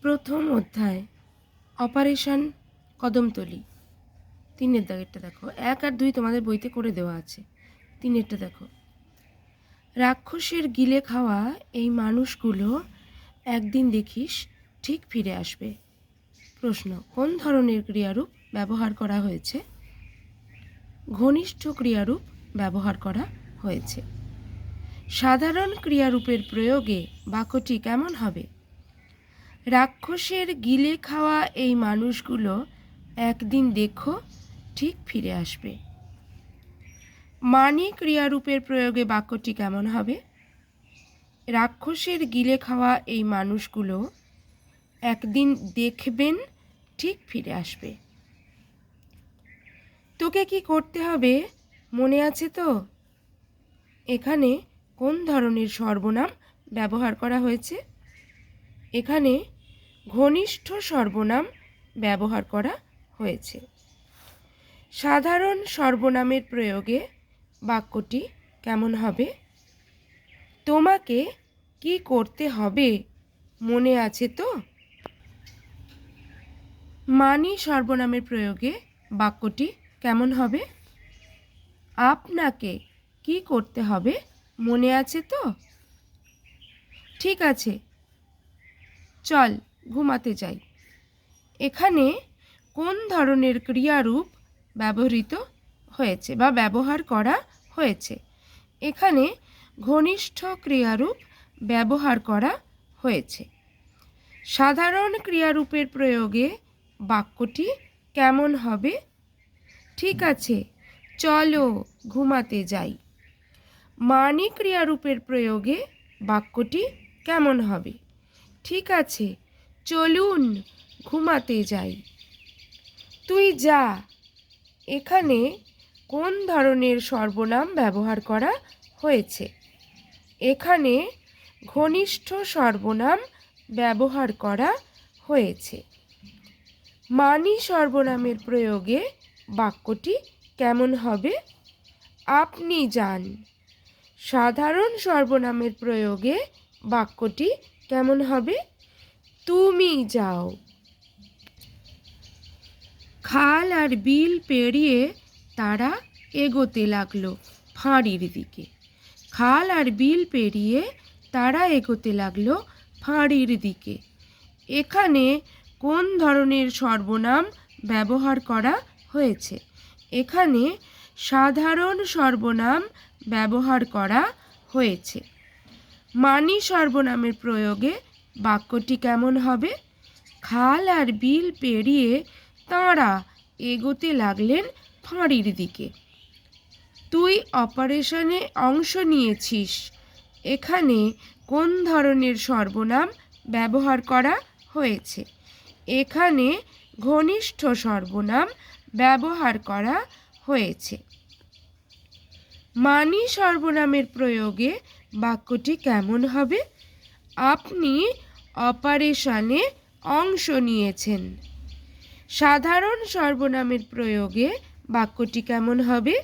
প্রথম অধ্যায়, অপারেশন কদমতলি। তিনের দাগেরটা দেখো। এক আর দুই তোমাদের বইতে করে দেওয়া আছে। তিনেরটা দেখো। রাক্ষসের গিলে খাওয়া এই মানুষগুলো একদিন দেখিস ঠিক ফিরে আসবে। প্রশ্ন, কোন ধরনের ক্রিয়ারূপ ব্যবহার করা হয়েছে? ঘনিষ্ঠ ক্রিয়ারূপ ব্যবহার করা হয়েছে। সাধারণ ক্রিয়ারূপের প্রয়োগে বাক্যটি কেমন হবে? রাক্ষসের গিলে খাওয়া এই মানুষগুলো একদিন দেখো, ঠিক ফিরে আসবে। মানে ক্রিয়ারূপের প্রয়োগে বাক্যটি কেমন হবে? রাক্ষসের গিলে খাওয়া এই মানুষগুলো একদিন দেখবেন, ঠিক ফিরে আসবে। তোকে কি করতে হবে? মনে আছে তো? এখানে কোন ধরনের সর্বনাম ব্যবহার করা হয়েছে? এখানে ঘনিষ্ঠ সর্বনাম ব্যবহার করা হয়েছে। সাধারণ সর্বনামের প্রয়োগে বাক্যটি কেমন হবে? তোমাকে কি করতে হবে মনে আছে তো? মানি সর্বনামের প্রয়োগে বাক্যটি কেমন হবে? আপনাকে কি করতে হবে মনে আছে তো? ঠিক আছে চল, ঘুমাতে যাই। এখানে কোন ধরনের ক্রিয়ারূপ ব্যবহৃত হয়েছে বা ব্যবহার করা হয়েছে? এখানে ঘনিষ্ঠ ক্রিয়ারূপ ব্যবহার করা হয়েছে। সাধারণ ক্রিয়ারূপের প্রয়োগে বাক্যটি কেমন হবে? ঠিক আছে, চলো ঘুমাতে যাই। মানি ক্রিয়ারূপের প্রয়োগে বাক্যটি কেমন হবে? ঠিক আছে, চলুন ঘুমাতে যাই। তুই যা, এখানে কোন ধরনের সর্বনাম ব্যবহার করা হয়েছে? এখানে ঘনিষ্ঠ সর্বনাম ব্যবহার করা হয়েছে। মানি সর্বনামের প্রয়োগে বাক্যটি কেমন হবে? আপনি যান। সাধারণ সর্বনামের প্রয়োগে বাক্যটি কেমন হবে? তুমি যাও। খাল আর বিল পেরিয়ে তারা এগোতে লাগল ফাঁড়ির দিকে। খাল আর বিল পেরিয়ে তারা এগোতে লাগল ফাঁড়ির দিকে। এখানে কোন ধরনের সর্বনাম ব্যবহার করা হয়েছে? এখানে সাধারণ সর্বনাম ব্যবহার করা হয়েছে। মানি সর্বনামের প্রয়োগে বাক্যটি কেমন হবে? খাল আর বিল পেরিয়ে তাঁরা এগোতে লাগলেন ফাঁড়ির দিকে। তুই অপারেশনে অংশ নিয়েছিস। এখানে কোন ধরনের সর্বনাম ব্যবহার করা হয়েছে? এখানে ঘনিষ্ঠ সর্বনাম ব্যবহার করা হয়েছে। মানি সর্বনামের প্রয়োগে বাক্যটি কেমন হবে? আপনি অপারেশনে অংশ নিয়েছেন। সাধারণ সর্বনামের প্রয়োগে বাক্যটি কেমন হবে?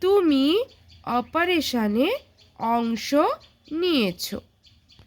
তুমি অপারেশনে অংশ নিয়েছো।